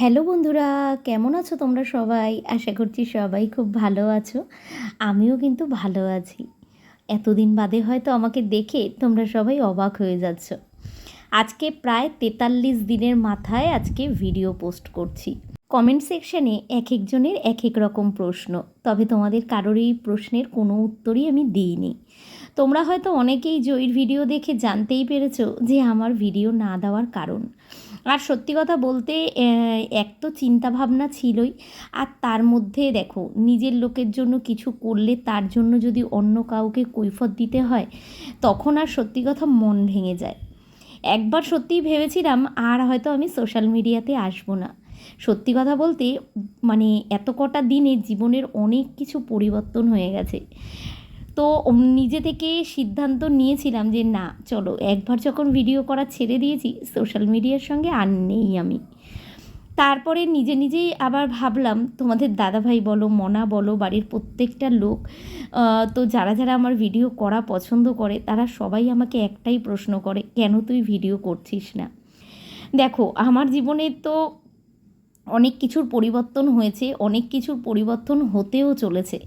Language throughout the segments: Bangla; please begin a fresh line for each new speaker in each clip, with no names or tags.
হ্যালো বন্ধুরা, কেমন আছো তোমরা সবাই? আশা করছি সবাই খুব ভালো আছো। আমিও কিন্তু ভালো আছি। এতদিন বাদে হয়তো আমাকে দেখে তোমরা সবাই অবাক হয়ে যাচ্ছ। আজকে প্রায় তেতাল্লিশ দিনের মাথায় আজকে ভিডিও পোস্ট করছি। কমেন্ট সেকশানে এক একজনের এক এক রকম প্রশ্ন। তবে তোমাদের কারোর এই প্রশ্নের কোনো উত্তরই আমি দিইনি। তোমরা হয়তো অনেকেই জয়ীর ভিডিও দেখে জানতেই পেরেছ যে আমার ভিডিও না দেওয়ার কারণ। আর সত্যি কথা বলতে এক তো চিন্তাভাবনা ছিলই, আর তার মধ্যে দেখো, নিজের লোকের জন্য কিছু করলে তার জন্য যদি অন্য কাউকে কৈফত দিতে হয়, তখন আর সত্যি কথা মন ভেঙে যায়। একবার সত্যিই ভেবেছিলাম, আর হয়তো আমি সোশ্যাল মিডিয়াতে আসব না। সত্যি কথা বলতে মানে এত কটা দিনে জীবনের অনেক কিছু পরিবর্তন হয়ে গেছে। তো নিজে থেকে সিদ্ধান্ত নিয়েছিলাম যে না, চলো একবার যখন ভিডিও করা ছেড়ে দিয়েছি সোশ্যাল মিডিয়ার সঙ্গে আর নেই আমি। তারপরে নিজে নিজেই আবার ভাবলাম, তোমাদের দাদাভাই বলো, মনা বলো, বাড়ির প্রত্যেকটা লোক তো যারা যারা আমার ভিডিও করা পছন্দ করে, তারা সবাই আমাকে একটাই প্রশ্ন করে, কেন তুই ভিডিও করছিস না? দেখো, আমার জীবনে তো অনেক কিছুর পরিবর্তন হয়েছে, অনেক কিছুর পরিবর্তন হতেও চলেছে।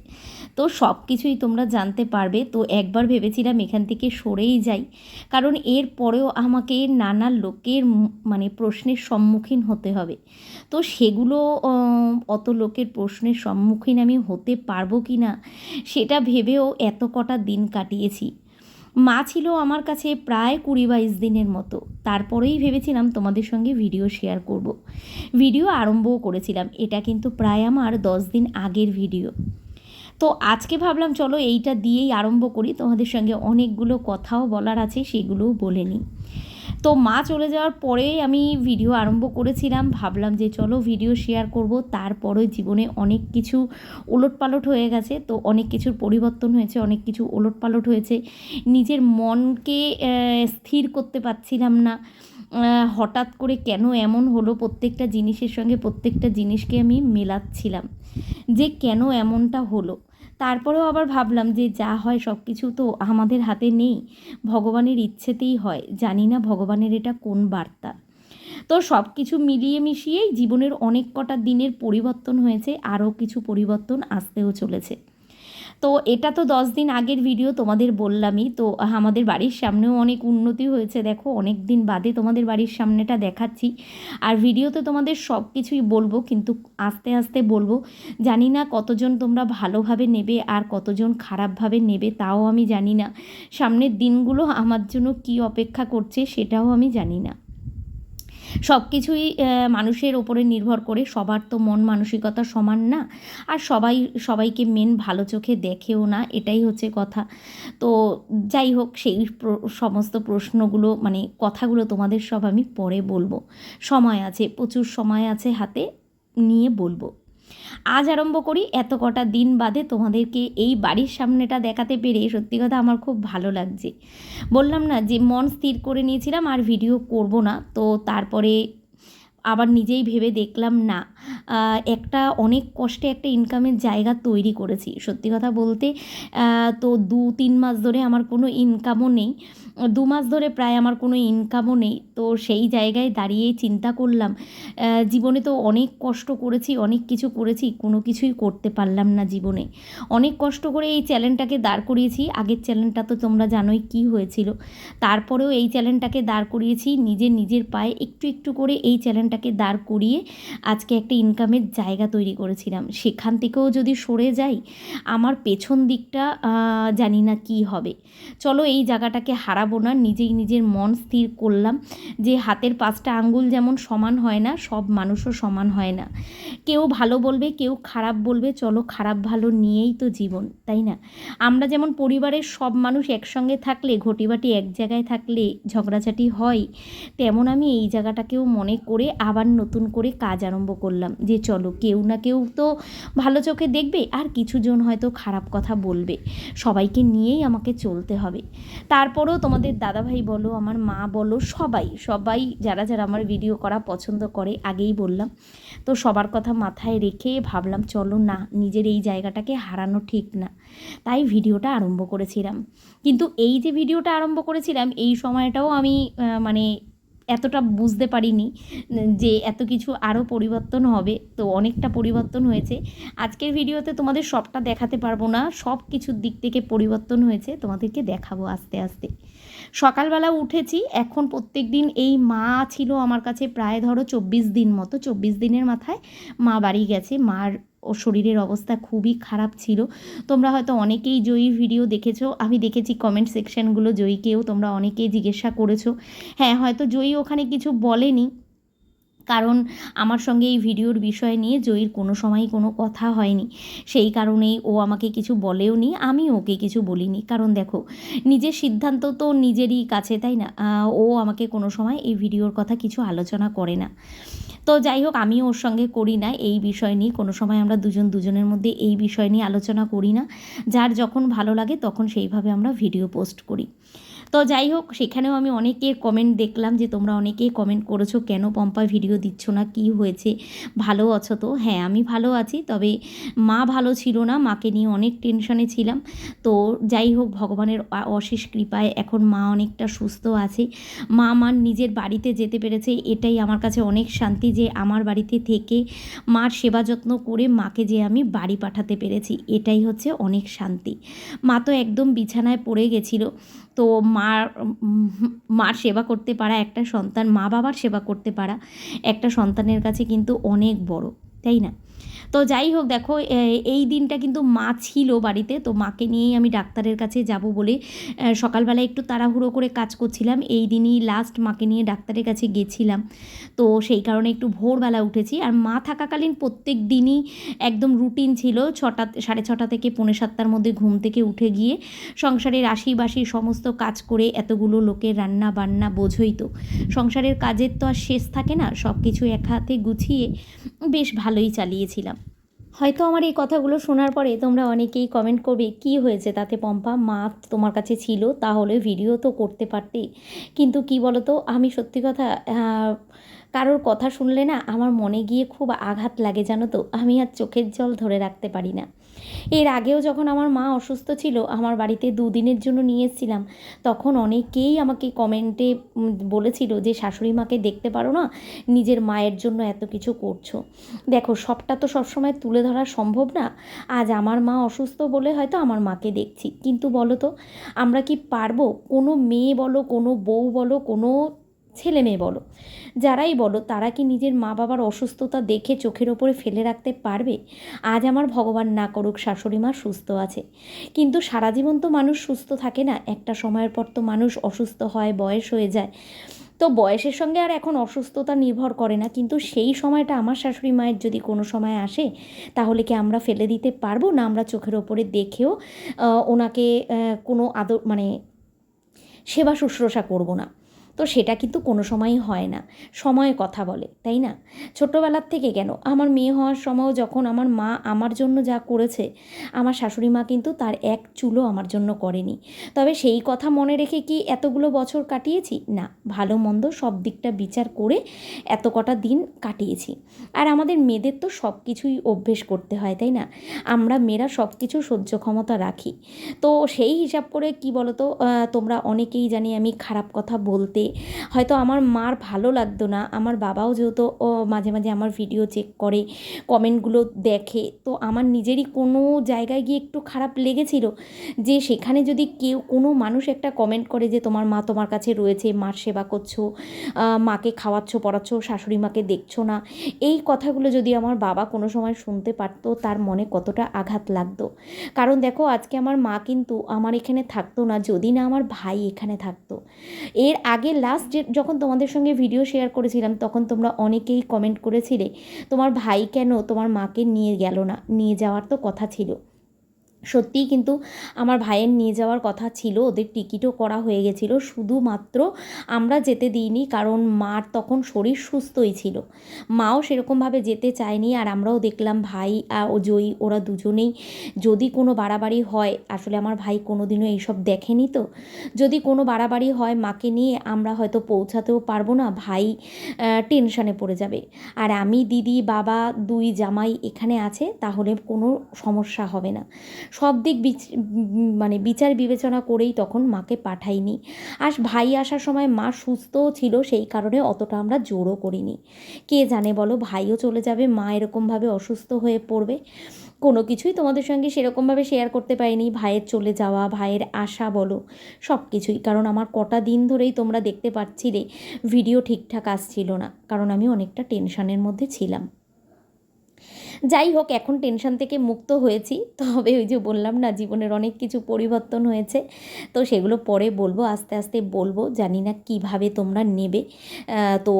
তো সব কিছুই তোমরা জানতে পারবে। তো একবার ভেবেছিলাম এখান থেকে সরেই যাই। কারণ এর পরেও আমাকে নানা লোকের মানে প্রশ্নের সম্মুখীন হতে হবে। তো সেগুলো অত লোকের প্রশ্নের সম্মুখীন আমি হতে পারব কি না সেটা ভেবেও এত কটা দিন কাটিয়েছি। মা ছিল আমার কাছে প্রায় কুড়ি বাইশ দিনের মতো। তারপরেই ভেবেছিলাম তোমাদের সঙ্গে ভিডিও শেয়ার করব। ভিডিও আরম্ভও করেছিলাম। এটা কিন্তু প্রায় আমার দশ দিন আগের ভিডিও তো আজকে ভাবলাম, চলো এইটা দিয়েই আরম্ভ করি। তোমাদের সঙ্গে অনেকগুলো কথাও বলার আছে, সেগুলোও বলে নিই। তো মা চলে যাওয়ার পরে আমি ভিডিও আরম্ভ করেছিলাম। ভাবলাম যে চলো ভিডিও শেয়ার করব। তারপরে জীবনে অনেক কিছু ওলটপালট হয়ে গেছে। তো অনেক কিছুর পরিবর্তন হয়েছে, অনেক কিছু ওলটপালট হয়েছে। নিজের মনকে স্থির করতে পারছিলাম না। হঠাৎ করে কেন এমন হলো? প্রত্যেকটা জিনিসের সঙ্গে প্রত্যেকটা জিনিসকে আমি মেলাচ্ছিলাম। যে কেন এমনটা হলো? তারপরেও আবার ভাবলাম যে যা হয় সব কিছু তো আমাদের হাতে নেই, ভগবানের ইচ্ছেতেই হয়। জানি না ভগবানের এটা কোন বার্তা। তো সব কিছু মিলিয়ে মিশিয়েই জীবনের অনেক কটা দিনের পরিবর্তন হয়েছে, আরও কিছু পরিবর্তন আসতেও চলেছে। তো এটা তো দশ দিন আগের ভিডিও তোমাদের বললামই। তো আমাদের বাড়ির সামনেও অনেক উন্নতি হয়েছে, দেখো, অনেক দিন বাদে তোমাদের বাড়ির সামনেটা দেখাচ্ছি। আর ভিডিওতে তোমাদের সব কিছুই বলব, কিন্তু আস্তে আস্তে বলব, জানি না কতজন তোমরা ভালোভাবে নেবে আর কতজন খারাপভাবে নেবে, তাও আমি জানি না। সামনের দিনগুলো আমার জন্য কি অপেক্ষা করছে সেটাও আমি জানি না। সব কিছুই মানুষের ওপরে নির্ভর করে। সবার তো মন মানসিকতা সমান না। আর সবাই, সবাইকে মেন ভালো চোখে দেখেও না, এটাই হচ্ছে কথা। তো যাই হোক, সেই সমস্ত প্রশ্নগুলো মানে কথাগুলো তোমাদের সব আমি পরে বলব। সময় আছে, প্রচুর সময় আছে হাতে নিয়ে বলব। আজ আরম্ভ করি এত কটা দিন বাদে তোমাদেরকে এই বাড়ির সামনেটা দেখাতে পেরে সত্যি কথা আমার খুব ভালো লাগছে। বললাম না যে মন স্থির করে নিয়েছিলাম আর ভিডিও করব না, তো তারপরে আবার নিজেই ভেবে দেখলাম না। একটা অনেক কষ্টে একটা ইনকামের জায়গা তৈরি করেছি। সত্যি কথা বলতে তো দু তিন মাস ধরে আমার কোনো ইনকামও নেই। দু মাস ধরে প্রায় আমার কোনো ইনকামও নেই। তো সেই জায়গায় দাঁড়িয়ে চিন্তা করলাম জীবনে তো অনেক কষ্ট করেছি, অনেক কিছু করেছি, কোনো কিছুই করতে পারলাম না জীবনে। অনেক কষ্ট করে এই চ্যানেলটাকে দাঁড় করিয়েছি। আগের চ্যানেলটা তো তোমরা জানোই কি হয়েছিল। তারপরেও এই চ্যানেলটাকে দাঁড় করিয়েছি নিজের নিজের পায়ে একটু একটু করে এই চ্যানেলটাকে দাঁড় করিয়ে আজকে একটা ইনকামের জায়গা তৈরি করেছিলাম। সেখান থেকেও যদি সরে যাই, আমার পেছন দিকটা জানি না কি হবে। চলো এই জায়গাটাকে হারাবো। না, নিজেই নিজের মন স্থির করলাম যে হাতের পাঁচটা আঙ্গুল যেমন সমান হয় না, সব মানুষও সমান হয় না। কেউ ভালো বলবে, কেউ খারাপ বলবে, চলো খারাপ ভালো নিয়েই তো জীবন, তাই না? আমরা যেমন পরিবারের সব মানুষ একসঙ্গে থাকলে, ঘটিবাটি এক জায়গায় থাকলে ঝগড়াঝাটি হয়, তেমন আমি এই জায়গাটাকেও মনে করে আবার নতুন করে কাজ আরম্ভ করলাম যে চলো, কেউ না কেউ তো ভালো চোখে দেখবে, আর কিছুজন হয়তো খারাপ কথা বলবে। সবাইকে নিয়েই আমাকে চলতে হবে। তারপরেও তোমাদের দাদাভাই বলো, আমার মা বলো, সবাই সবাই যারা যারা আমার ভিডিও করা পছন্দ করে, আগেই বললাম। তো সবার কথা মাথায় রেখে ভাবলাম, চলো না, নিজের এই জায়গাটাকে হারানো ঠিক না। তাই ভিডিওটা আরম্ভ করেছিলাম। কিন্তু এই যে ভিডিওটা আরম্ভ করেছিলাম, এই সময়টাও আমি মানে এতটা বুঝতে পারিনি, যে এত কিছু আরও পরিবর্তন হবে। তো অনেকটা পরিবর্তন হয়েছে। আজকের ভিডিওতে তোমাদের সবটা দেখাতে পারব না, সব কিছুর দিক থেকে পরিবর্তন হয়েছে, তোমাদেরকে দেখাবো আস্তে আস্তে। সকালবেলা উঠেছি, এখন প্রত্যেক দিন এই মা ছিল আমার কাছে প্রায় ধরো চব্বিশ দিন মতো, চব্বিশ দিনের মাথায় মা বাড়ি গেছে, মার ও শরীরের অবস্থা খুবই খারাপ ছিল। তোমরা হয়তো অনেকেই জয়ীর ভিডিও দেখেছ। আমি দেখেছি কমেন্ট সেকশনগুলো জয়ীকেও তোমরা অনেকেই জিজ্ঞাসা করেছ। হ্যাঁ হয়তো জয়ী ওখানে কিছু বলেনি। কারণ আমার সঙ্গে এই ভিডিওর বিষয় নিয়ে জয়ীর কোনো সময়ই কোনো কথা হয়নি। সেই কারণেই ও আমাকে কিছু বলেও নি, আমি ওকে কিছু বলিনি। কারণ দেখো, নিজের সিদ্ধান্ত তো নিজেরই কাছে, তাই না? ও আমাকে কোনো সময় এই ভিডিওর কথা কিছু আলোচনা করে না। তো যাই হোক, আমিও ওর সঙ্গে করি না এই বিষয় নিয়ে। কোনো সময় আমরা দুজন দুজনের মধ্যে এই বিষয় নিয়ে আলোচনা করি না। যার যখন ভালো লাগে, তখন সেইভাবে আমরা ভিডিও পোস্ট করি। তো যাই হোক, সেখানেও আমি অনেকের কমেন্ট দেখলাম যে, তোমরা অনেকেই কমেন্ট করেছ কেন পম্পা ভিডিও দিচ্ছ না? কি হয়েছে? ভালো আছো তো? হ্যাঁ আমি ভালো আছি, তবে মা ভালো ছিল না, মাকে নিয়ে অনেক টেনশনে ছিলাম। তো যাই হোক, ভগবানের অশেষ কৃপায় এখন মা অনেকটা সুস্থ আছে। মা আমার নিজের বাড়িতে যেতে পেরেছে, এটাই আমার কাছে অনেক শান্তি যে, আমার বাড়িতে থেকে মার সেবা যত্ন করে মাকে যে, আমি বাড়ি পাঠাতে পেরেছি, এটাই হচ্ছে অনেক শান্তি। মা তো একদম বিছানায় পড়ে গেছিল, তো মার মার সেবা করতে পারা, একটা সন্তান মা বাবার সেবা করতে পারা, একটা সন্তানের কাছে কিন্তু অনেক বড়, তাই না? তো যাই হোক, দেখো এই দিনটা কিন্তু মা ছিল বাড়িতে, তো মাকে নিয়েই আমি ডাক্তারের কাছে যাব বলে সকালবেলা একটু তাড়াহুড়ো করে কাজ করছিলাম। এই দিনই লাস্ট মাকে নিয়ে ডাক্তারের কাছে গেছিলাম। তো সেই কারণে একটু ভোরবেলা উঠেছি। আর মা থাকাকালীন প্রত্যেক দিনই একদম রুটিন ছিল, ছটা, সাড়ে ছটা থেকে পৌনে সাতটার মধ্যে ঘুম থেকে উঠে গিয়ে সংসারের আশি বাসি সমস্ত কাজ করে এতগুলো লোকের রান্না বান্না বোঝই তো। সংসারের কাজের তো আর শেষ থাকে না সব কিছু এক হাতে গুছিয়ে বেশ ভালোই চালিয়েছিলাম। হয়তো আমার এই কথাগুলো শোনার পরে তোমরা অনেকেই কমেন্ট করবে, কি হয়েছে? তাতে পম্পা মা তোমার কাছে ছিল, তাহলে ভিডিও তো করতে পারতে। কিন্তু কি বলো তো আমি সত্যি কথা কারোর কথা শুনলে না আমার মনে গিয়ে খুব আঘাত লাগে, জানো তো? আমি আর চোখের জল ধরে রাখতে পারি না। এর আগেও যখন আমার মা অসুস্থ ছিল, আমার বাড়িতে দুদিনের জন্য নিয়ে এসেছিলাম, তখন অনেকেই আমাকে কমেন্টে বলেছিল যে, শাশুড়ি মাকে দেখতে পারো না, নিজের মায়ের জন্য এত কিছু করছ। দেখো, সবটা তো সবসময় তুলে ধরা সম্ভব না। আজ আমার মা অসুস্থ বলে হয়তো আমার মাকে দেখছি। কিন্তু বলো তো, আমরা কি পারব? কোনো মেয়ে বলো, কোনো বউ বলো, কোনো ছেলে মেয়ে বলো। যারাই বলো, তারা কি নিজের মা বাবার অসুস্থতা দেখে চোখের ওপরে ফেলে রাখতে পারবে? আজ আমার ভগবান না করুক, শাশুড়ি মা সুস্থ আছে। কিন্তু সারা জীবন তো মানুষ সুস্থ থাকে না, একটা সময়ের পর তো মানুষ অসুস্থ হয়, বয়স হয়ে যায়। তো বয়সের সঙ্গে আর এখন অসুস্থতা নির্ভর করে না, কিন্তু সেই সময়টা আমার শাশুড়ি মায়ের যদি কোনো সময় আসে, তাহলে কি আমরা ফেলে দিতে পারব? না আমরা চোখের ওপরে দেখেও ওনাকে কোনো আদর মানে সেবা শুশ্রূষা করব না। তো সেটা কিন্তু কোনো সময়ই হয় না। সময় কথা বলে তাই না? ছোটোবেলার থেকে কেন? আমার মেয়ে হওয়ার সময়ও যখন আমার মা আমার জন্য যা করেছে আমার শাশুড়ি মা কিন্তু তার এক চুলো আমার জন্য করেনি। তবে সেই কথা মনে রেখে কি এতগুলো বছর কাটিয়েছি? না ভালো মন্দ সব দিকটা বিচার করে এত কটা দিন কাটিয়েছি। আর আমাদের মেয়েদের তো সব কিছুই অভ্যেস করতে হয় তাই না? আমরা মেয়েরা সব কিছু সহ্য ক্ষমতা রাখি। তো সেই হিসাব করে কি বলো তো আহ, তোমরা অনেকেই জানি আমি খারাপ কথা বলতে হয়তো আমার মার ভালো লাগতো না। আমার বাবাও যেহেতু, ও মাঝে মাঝে আমার ভিডিও চেক করে কমেন্টগুলো দেখে, তো আমার নিজেরই কোনো জায়গায় গিয়ে একটু খারাপ লেগেছিল যে সেখানে যদি কেউ, কোনো মানুষ একটা কমেন্ট করে যে তোমার মা তোমার কাছে রয়েছে, মার সেবা করছ মাকে খাওয়াচ্ছ, পড়াচ্ছ, শাশুড়ি মাকে দেখছ না, এই কথাগুলো যদি আমার বাবা কোনো সময় শুনতে পারতো, তার মনে কতটা আঘাত লাগতো। কারণ দেখো, আজকে আমার মা কিন্তু আমার এখানে থাকতো না, যদি না আমার ভাই এখানে থাকতো। এর আগে লাস্ট যখন তোমাদের সঙ্গে ভিডিও শেয়ার করেছিলাম, তখন তোমরা অনেকেই কমেন্ট করেছিলে, তোমার ভাই কেন তোমার মাকে নিয়ে গেল না? নিয়ে যাওয়ার তো কথা ছিল। সত্যিই কিন্তু আমার ভাইয়ের নিয়ে যাওয়ার কথা ছিল, ওদের টিকিটও করা হয়ে গেছিল। শুধুমাত্র আমরা যেতে দিইনি, কারণ মার তখন শরীর সুস্থই ছিল। মাও সেরকমভাবে যেতে চায়নি, আর আমরাও দেখলাম ভাই ও জয়ী, ওরা দুজনেই যদি কোনো বাড়াবাড়ি হয়, আসলে আমার ভাই কোনো দিনও এইসব দেখেনি তো? যদি কোনো বাড়াবাড়ি হয় মাকে নিয়ে, আমরা হয়তো পৌঁছাতেও পারব না, ভাই টেনশানে পড়ে যাবে। আর আমি, দিদি, বাবা, দুই জামাই এখানে আছে, তাহলে কোনো সমস্যা হবে না। সব দিক মানে বিচার বিবেচনা করেই তখন মাকে পাঠাইনি। আর ভাই আসার সময় মা সুস্থও ছিল, সেই কারণে অতটা আমরা জোরও করিনি। কে জানে বলো, ভাইও চলে যাবে, মা এরকমভাবে অসুস্থ হয়ে পড়বে। কোনো কিছুই তোমাদের সঙ্গে সেরকমভাবে শেয়ার করতে পারিনি, ভাইয়ের চলে যাওয়া, ভাইয়ের আশা বলো, সব কিছুই। কারণ আমার কটা দিন ধরেই তোমরা দেখতে পাচ্ছিলে ভিডিও ঠিকঠাক আসছিল না, কারণ আমি অনেকটা টেনশনের মধ্যে ছিলাম। যাই হোক, এখন টেনশন থেকে মুক্ত হয়েছি। তবে ওই যে বললাম না, জীবনের অনেক কিছু পরিবর্তন হয়েছে। তো সেগুলো পরে বলব, আস্তে আস্তে বলব। জানি না কীভাবে তোমরা নেবে। তো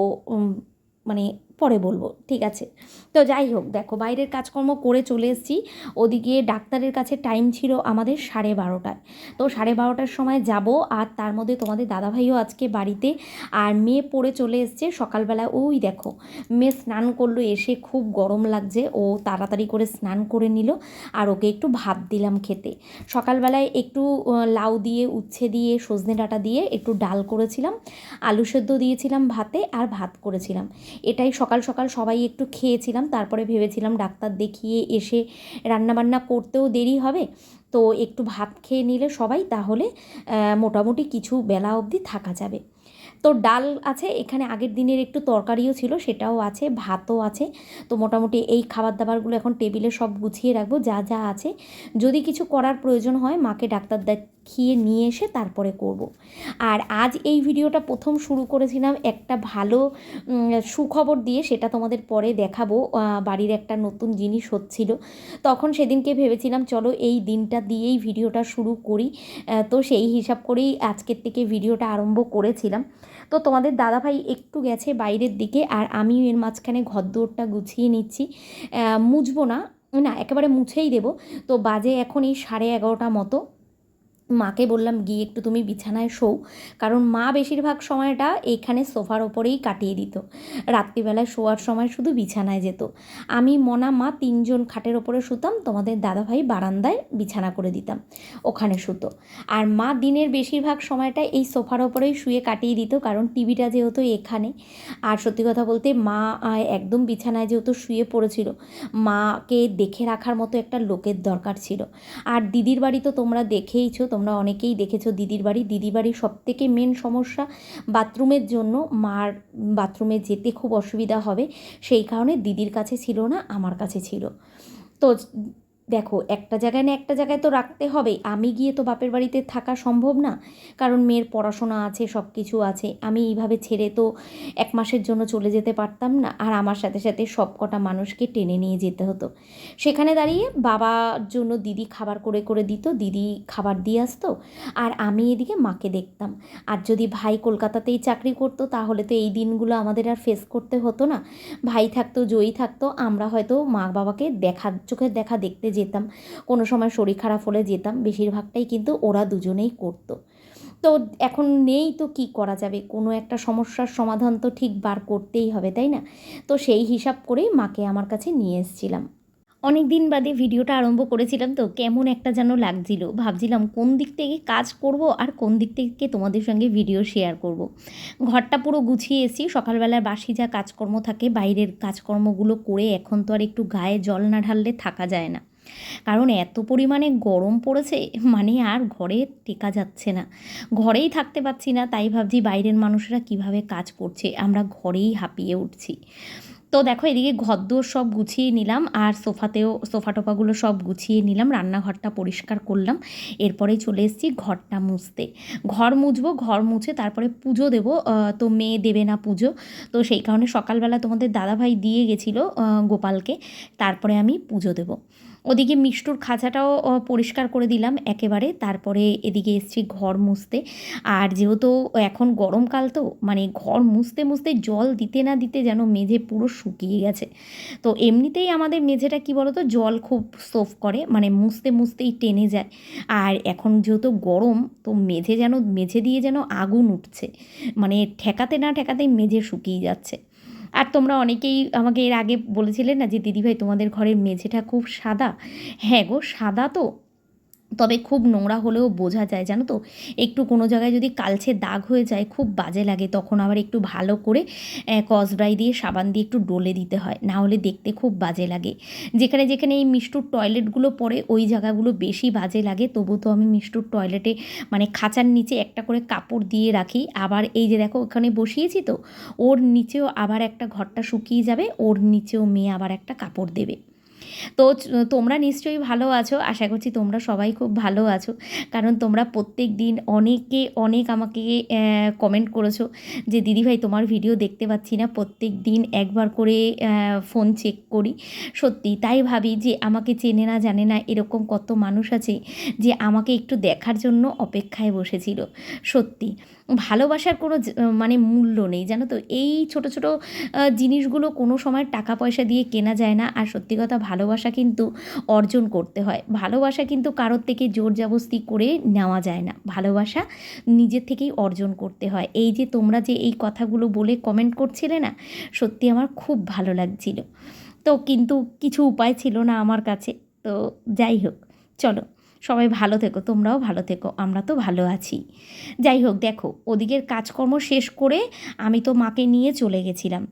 মানে পরে বলব, ঠিক আছে? তো যাই হোক, দেখো বাইরের কাজকর্ম করে চলে এসেছি। ওদিকে ডাক্তারের কাছে টাইম ছিল আমাদের সাড়ে বারোটায়। তো সাড়ে বারোটার সময় যাব আর তার মধ্যে তোমাদের দাদাভাইও আজকে বাড়িতে আর মেয়ে পড়ে চলে এসছে। সকালবেলা ওই দেখো, মেয়ে স্নান করল, এসে খুব গরম লাগছে। ও তাড়াতাড়ি করে স্নান করে নিল আর ওকে একটু ভাত দিলাম খেতে। সকালবেলায় একটু লাউ দিয়ে, উচ্ছে দিয়ে, সজনে ডাঁটা দিয়ে একটু ডাল করেছিলাম। আলু সেদ্ধ দিয়েছিলাম ভাতে আর ভাত করেছিলাম। এটাই সকাল সকাল সকাল সবাই একটু খেয়েছিলাম, তারপরে ভেবেছিলাম ডাক্তার দেখিয়ে এসে রান্নাবান্না করতেও দেরি হবে। তো একটু ভাত খেয়ে নিলে সবাই, তাহলে মোটামুটি কিছু বেলা অবধি থাকা যাবে। তো ডাল আছে, এখানে আগের দিনের একটু তরকারিও ছিল, সেটাও আছে, ভাতও আছে। তো মোটামুটি এই খাবার দাবারগুলো এখন টেবিলে সব গুছিয়ে রাখব, যা যা আছে। যদি কিছু করার প্রয়োজন হয়, মাকে ডাক্তার দেখিয়ে নিয়ে এসে তারপরে করব। আর আজ এই ভিডিওটা প্রথম শুরু করেছিলাম একটা ভালো সুখবর দিয়ে, সেটা তোমাদের পরে দেখাবো। বাড়ির একটা নতুন জিনিস হচ্ছিল। তখন সেদিনকে ভেবেছিলাম, চলো এই দিনটা দিয়েই ভিডিওটা শুরু করি। তো সেই হিসাব করেই আজকের থেকে ভিডিওটা আরম্ভ করেছিলাম। তো তোমাদের দাদাভাই একটু গেছে বাইরের দিকে, আর আমি এর মাঝখানে ঘরদোরটা গুছিয়ে নিচ্ছি। মুছবো না না, একেবারে মুছেই দেবো। তো বাজে এখন এই সাড়ে এগারোটা মতো। মাকে বললাম, গিয়ে একটু তুমি বিছানায় শোও। কারণ মা বেশিরভাগ সময়টা এইখানে সোফার ওপরেই কাটিয়ে দিত। রাত্রিবেলায় শোয়ার সময় শুধু বিছানায় যেত। আমি, মনা, মা তিনজন খাটের ওপরে শুতাম, তোমাদের দাদাভাই বারান্দায় বিছানা করে দিতাম, ওখানে শুতো। আর মা দিনের বেশিরভাগ সময়টা এই সোফার ওপরেই শুয়ে কাটিয়ে দিত, কারণ টিভিটা যেহেতু এখানে। আর সত্যি কথা বলতে, মা একদম বিছানায় যেহেতু শুয়ে পড়েছিল, মাকে দেখে রাখার মতো একটা লোকের দরকার ছিল। আর দিদির বাড়ি তো তোমরা দেখেইছো তোমরা অনেকেই দেখেছ দিদির বাড়ি। দিদির বাড়ির সব থেকে মেন সমস্যা বাথরুমের জন্য মার বাথরুমে যেতে খুব অসুবিধা হবে। সেই কারণে দিদির কাছে ছিল না, আমার কাছে ছিল। তো দেখো, একটা জায়গায় না একটা জায়গায় তো রাখতে হবে। আমি গিয়ে তো বাপের বাড়িতে থাকা সম্ভব না। কারণ মেয়ের পড়াশোনা আছে সব কিছু আছে। আমি এইভাবে ছেড়ে তো এক মাসের জন্য চলে যেতে পারতাম না। আর আমার সাথে সাথে সব কটা মানুষকে টেনে নিয়ে যেতে হতো। সেখানে দাঁড়িয়ে বাবার জন্য দিদি খাবার করে করে দিত। দিদি খাবার দিয়ে আসতো। আর আমি এদিকে মাকে দেখতাম। আর যদি ভাই কলকাতাতেই চাকরি করতো, তাহলে তো এই দিনগুলো আমাদের আর ফেস করতে হতো না। ভাই থাকতো, জয়ী থাকতো। আমরা হয়তো মা বাবাকে দেখা চোখের দেখা দেখতে যেতাম। কোনো সময় শরীর খারাপ হলে যেতাম, বেশিরভাগটাই কিন্তু ওরা দুজনেই করতো। তো এখন নেই তো কি করা যাবে? কোনো একটা সমস্যার সমাধান তো ঠিক বার করতেই হবে, তাই না? তো সেই হিসাব করেই মাকে আমার কাছে নিয়ে এসেছিলাম। অনেক দিন বাদে ভিডিওটা আরম্ভ করেছিলাম তো কেমন একটা যেন লাগছিল। ভাবছিলাম কোন দিক থেকে কাজ করব আর কোন দিক থেকে তোমাদের সঙ্গে ভিডিও শেয়ার করব। ঘরটা পুরো গুছিয়ে এসেছি। সকালবেলার বাসি যা কাজকর্ম থাকে, বাইরের কাজকর্মগুলো করে এখন তো আর একটু গায়ে জল না ঢাললে থাকা যায় না। কারণ এত পরিমাণে গরম পড়েছে মানে আর ঘরে টেকা যাচ্ছে না। ঘরেই থাকতে পারছি না, তাই ভাবছি বাইরের মানুষরা কীভাবে কাজ করছে, আমরা ঘরেই হাঁপিয়ে উঠছি। তো দেখো, এদিকে ঘরদোর সব গুছিয়ে নিলাম, আর সোফাতেও সোফা টোফাগুলো সব গুছিয়ে নিলাম, রান্নাঘরটা পরিষ্কার করলাম, এরপরেই চলে এসেছি ঘরটা মুছতে। ঘর মুছবো, ঘর মুছে তারপরে পুজো দেবো তো মেয়ে দেবে না পুজো, তো সেই কারণে সকালবেলা তোমাদের দাদাভাই দিয়ে গেছিল গোপালকে, তারপরে আমি পুজো দেবো। ওদিকে মিষ্টুর খাঁচাটাও পরিষ্কার করে দিলাম একেবারে। তারপরে এদিকে এসছি ঘর মুছতে। আর যেহেতু এখন গরমকাল তো মানে ঘর মুছতে মুছতে জল দিতে না দিতে যেন মেঝে পুরো শুকিয়ে গেছে। তো এমনিতেই আমাদের মেঝেটা কি বলতো, জল খুব সোফ করে মানে মুছতে মুছতেই টেনে যায়। আর এখন যেহেতু গরম, তো মেঝে যেন, মেঝে দিয়ে যেন আগুন উঠছে। মানে ঠেকাতে না ঠেকাতেই মেঝে শুকিয়ে যাচ্ছে। আর তোমরা অনেকেই আমাকে এর আগে বলেছিলে না যে, দিদিভাই, তোমাদের ঘরের মেঝেটা খুব সাদা? হ্যাঁ গো, সাদা তো। তবে খুব নোংরা হলেও বোঝা যায়, জানো তো? একটু কোনো জায়গায় যদি কালছে দাগ হয়ে যায়, খুব বাজে লাগে। তখন আবার একটু ভালো করে কসব্রাই দিয়ে, সাবান দিয়ে একটু ডলে দিতে হয়। না হলে দেখতে খুব বাজে লাগে। যেখানে যেখানে এই মিষ্টুর টয়লেটগুলো পড়ে, ওই জায়গাগুলো বেশি বাজে লাগে। তবু তো আমি মিষ্টুর টয়লেটে মানে খাঁচার নিচে একটা করে কাপড় দিয়ে রাখি। আবার এই যে দেখো, ওখানে বসিয়েছি তো, ওর নিচেও আবার একটা ঘরটা শুকিয়ে যাবে, ওর নিচেও মেয়ে আবার একটা কাপড় দেবে। তো তোমরা নিশ্চয়ই ভালো আছো। আশা করছি তোমরা সবাই খুব ভালো আছো। কারণ তোমরা প্রত্যেক দিন অনেকে, অনেক আমাকে কমেন্ট করেছ যে, দিদিভাই, তোমার ভিডিও দেখতে পাচ্ছি না। প্রত্যেক দিন একবার করে ফোন চেক করি। সত্যি, তাই ভাবি যে, আমাকে চেনে না, জানে না, এরকম কত মানুষ আছে যে, আমাকে একটু দেখার জন্য অপেক্ষায় বসেছিল। সত্যি। ভালোবাসার কোনো মানে মূল্য নেই, জানো তো? এই ছোট ছোট জিনিসগুলো কোনো সময় টাকা পয়সা দিয়ে কেনা যায় না। আর সত্যি কথা, ভালোবাসা কিন্তু অর্জন করতে হয়। ভালোবাসা কিন্তু কারোর থেকে জোর জবস্তি করে নেওয়া যায় না। ভালোবাসা নিজের থেকেই অর্জন করতে হয়। এই যে তোমরা যে এই কথাগুলো বলে কমেন্ট করছিলে না, সত্যি আমার খুব ভালো লাগছিল। তো কিন্তু কিছু উপায় ছিল না আমার কাছে। তো যাই হোক, চলো। সবাই ভালো থেকো, তোমরাও ভালো থেকো, আমরা তো ভালো আছি। যাই হোক, দেখো, ওদিকের কাজকর্ম শেষ করে আমি তো মাকে নিয়ে চলে গেছিলাম।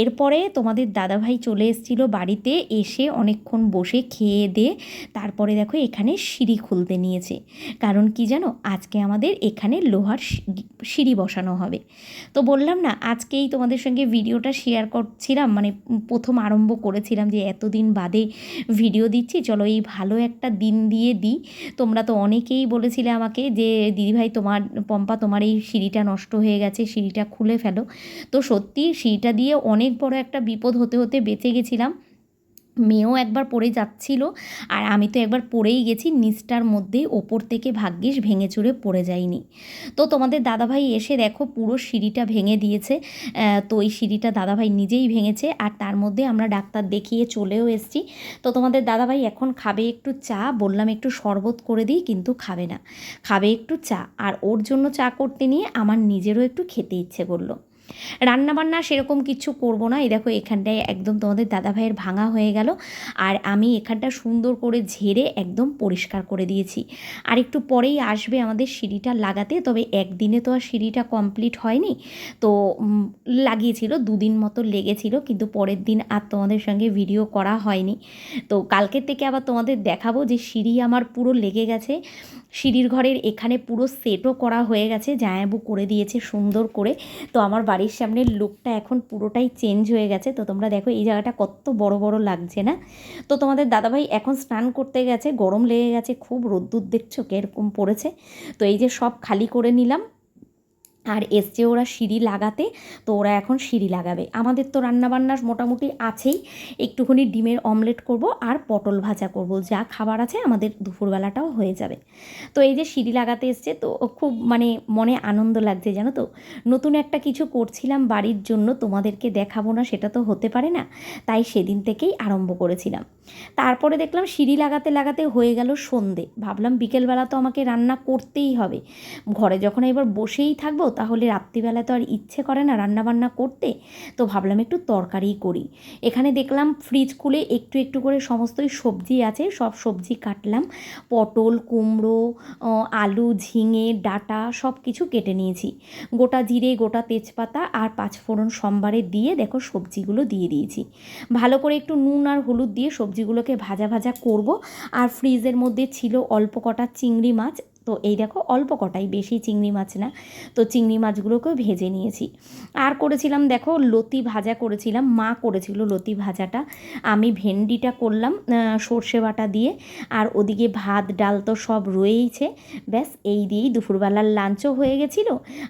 এরপরে তোমাদের দাদাভাই চলে এসেছিল বাড়িতে, এসে অনেকক্ষণ বসে খেয়ে দিয়ে তারপরে দেখো এখানে সিঁড়ি খুলতে নিয়েছে। কারণ কি জানো, আজকে আমাদের এখানে লোহার সিঁড়ি বসানো হবে। তো বললাম না, আজকেই তোমাদের সঙ্গে ভিডিওটা শেয়ার করছিলাম মানে প্রথম আরম্ভ করেছিলাম যে এতদিন বাদে ভিডিও দিচ্ছি, চলো এই ভালো একটা দিন দিয়ে দিই। তোমরা তো অনেকেই বলেছিলে আমাকে যে, দিদিভাই, তোমার পম্পা, তোমার এই সিঁড়িটা নষ্ট হয়ে গেছে, সিঁড়িটা খুলে ফেলো। তো সত্যি সিঁড়িটা দিয়ে অনেক বড় একটা বিপদ হতে হতে বেঁচে গেছিলাম। মেয়েও একবার পড়ে যাচ্ছিল আর আমি তো একবার পড়েই গেছি, নিচটার মধ্যেই ওপর থেকে ভাগ্যিস ভেঙে চুরে পড়ে যায়নি তো তোমাদের দাদাভাই এসে দেখো পুরো সিঁড়িটা ভেঙে দিয়েছে তো এই সিঁড়িটা দাদাভাই নিজেই ভেঙেছে আর তার মধ্যে আমরা ডাক্তার দেখিয়ে চলেও এসছি। তো তোমাদের দাদাভাই এখন খাবে একটু চা, বললাম একটু শরবত করে দিই কিন্তু খাবে না। খাবে একটু চা আর ওর জন্য চা করতে নিয়ে আমার নিজেরও একটু খেতে ইচ্ছে করল। রান্নাবান্না সেরকম কিছু করব না। এই দেখো, এখানটায় একদম তোমাদের দাদাভাইয়ের ভাঙা হয়ে গেল। আর আমি এখানটা সুন্দর করে ঝেড়ে একদম পরিষ্কার করে দিয়েছি। আর একটু পরেই আসবে আমাদের সিঁড়িটা লাগাতে, তবে একদিনে তো আর সিঁড়িটা কমপ্লিট হয়নি। তো লাগিয়েছিল, দুদিন মতো লেগেছিল, কিন্তু পরের দিন আর তোমাদের সঙ্গে ভিডিও করা হয়নি। তো কালকের থেকে আবার তোমাদের দেখাবো যে সিঁড়ি আমার পুরো লেগে গেছে। সিঁড়ির ঘরের এখানে পুরো সেটও করা হয়ে গেছে জায়াবু করে দিয়েছে সুন্দর করে। তো আমার বাড়ির সামনের লুকটা এখন পুরোটাই চেঞ্জ হয়ে গেছে। তো তোমরা দেখো এই জায়গাটা কত বড় বড় লাগছে না? তো তোমাদের দাদাভাই এখন স্নান করতে গেছে, গরম লেগে গেছে, খুব রোদ্দুর দেখছ কীরকম পড়েছে। তো এই যে সব খালি করে নিলাম। আর এসছে ওরা সিঁড়ি লাগাতে, তো ওরা এখন সিঁড়ি লাগাবে। আমাদের তো রান্নাবান্না মোটামুটি আছেই, একটুখানি ডিমের অমলেট করব আর পটল ভাজা করব। যা খাবার আছে আমাদের দুপুরবেলাটাও হয়ে যাবে। তো এই যে সিঁড়ি লাগাতে এসছে, তো খুব মানে মনে আনন্দ লাগছে জানো তো? নতুন একটা কিছু করছিলাম বাড়ির জন্য, তোমাদেরকে দেখাবো না, সেটা তো হতে পারে না। তাই সেদিন থেকেই আরম্ভ করেছিলাম। তারপরে দেখলাম সিঁড়ি লাগাতে লাগাতে হয়ে গেল সন্ধে। ভাবলাম বিকেলবেলা তো আমাকে রান্না করতেই হবে। ঘরে যখন এবার বসেই থাকব, তাহলে রাত্রিবেলা তো আর ইচ্ছে করে না রান্না বান্না করতে। তো ভাবলাম একটু তরকারি করি। এখানে দেখলাম ফ্রিজ খুলে একটু একটু করে সমস্তই সবজি আছে, সব সবজি কাটলাম। পটল, কুমড়ো আলু, ঝিঙে, ডাটা সব কিছু কেটে নিয়েছি। গোটা জিরে, গোটা তেজপাতা আর পাঁচফোড়ন সোমবারে দিয়ে দেখো সবজিগুলো দিয়ে দিয়েছি। ভালো করে একটু নুন আর হলুদ দিয়ে সবজিগুলোকে ভাজা ভাজা করব। আর ফ্রিজের মধ্যে ছিল অল্প কটা চিংড়ি মাছ। তো এই দেখো অল্প কটাই, বেশি চিংড়ি মাছ না। তো চিংড়ি মাছগুলোকেও ভেজে নিয়েছি। আর করেছিলাম দেখো লতি ভাজা করেছিলাম, মা করেছিল লতি ভাজাটা। আমি ভেন্ডিটা করলাম সর্ষে বাটা দিয়ে। আর ওদিকে ভাত, ডাল তো সব রয়েইছে। ব্যাস, এই দিয়েই দুপুরবেলার লাঞ্চও হয়ে গেছিল।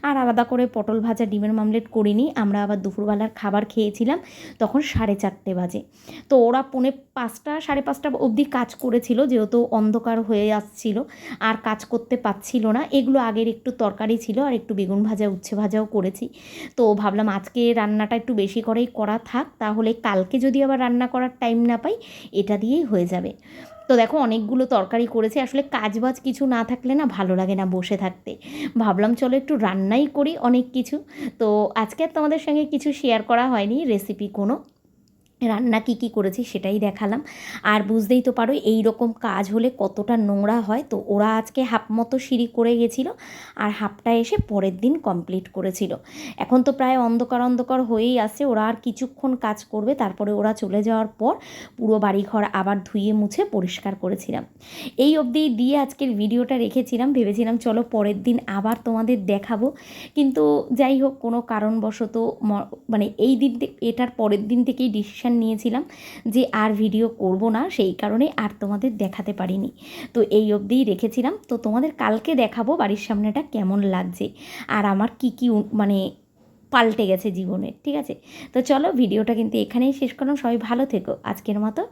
আর আলাদা করে পটল ভাজা ডিমের মামলেট করিনি। আমরা আবার দুপুরবেলার খাবার খেয়েছিলাম তখন সাড়ে চারটে বাজে। তো ওরা পৌনে পাঁচটা, সাড়ে পাঁচটা অবধি কাজ করেছিল, যেহেতু অন্ধকার হয়ে আসছিল। আর কাজ করতে করতে পারছিল না। এগুলো আগের একটু তরকারি ছিল আর একটু বেগুন ভাজা, উচ্ছে ভাজাও করেছি। তো ভাবলাম আজকে রান্নাটা একটু বেশি করেই করা থাক, তাহলে কালকে যদি আবার রান্না করার টাইম না পাই, এটা দিয়েই হয়ে যাবে। তো দেখো, অনেকগুলো তরকারি করেছি। আসলে কাজবাজ কিছু না থাকলে না ভালো লাগে না বসে থাকতে। ভাবলাম চলো একটু রান্নাই করি অনেক কিছু। তো আজকে আর তোমাদের সঙ্গে কিছু শেয়ার করা হয়নি রেসিপি কোনো। রান্না কী কী করেছি সেটাই দেখালাম। আর বুঝতেই তো পারো, এই রকম কাজ হলে কতটা নোংরা হয়। তো ওরা আজকে হাফ মতো সিঁড়ি করে গেছিল আর হাফটা এসে পরের দিন কমপ্লিট করেছিল। এখন তো প্রায় অন্ধকার অন্ধকার হয়েই আসছে ওরা আর কিছুক্ষণ কাজ করবে, তারপরে ওরা চলে যাওয়ার পর পুরো বাড়িঘর আবার ধুয়ে মুছে পরিষ্কার করেছিলাম। এই অবধি দিয়ে আজকের ভিডিওটা রেখেছিলাম, ভেবেছিলাম চলো পরের দিন আবার তোমাদের দেখাবো। কিন্তু যাই হোক, কোনো কারণবশত মানে এই দিন এটার পরের দিন থেকেই ডিসিশান নিয়েছিলাম যে আর ভিডিও করব না, সেই কারণে আর তোমাদের দেখাতে পারিনি। তো এই অবধিই রেখেছিলাম। তো তোমাদের কালকে দেখাবো বাড়ির সামনেটা কেমন লাগছে আর আমার কি কি মানে পাল্টে গেছে জীবনের ঠিক আছে? তো চলো ভিডিওটা কিন্তু এখানেই শেষ করলাম। সবাই ভালো থেকো। আজকের মতো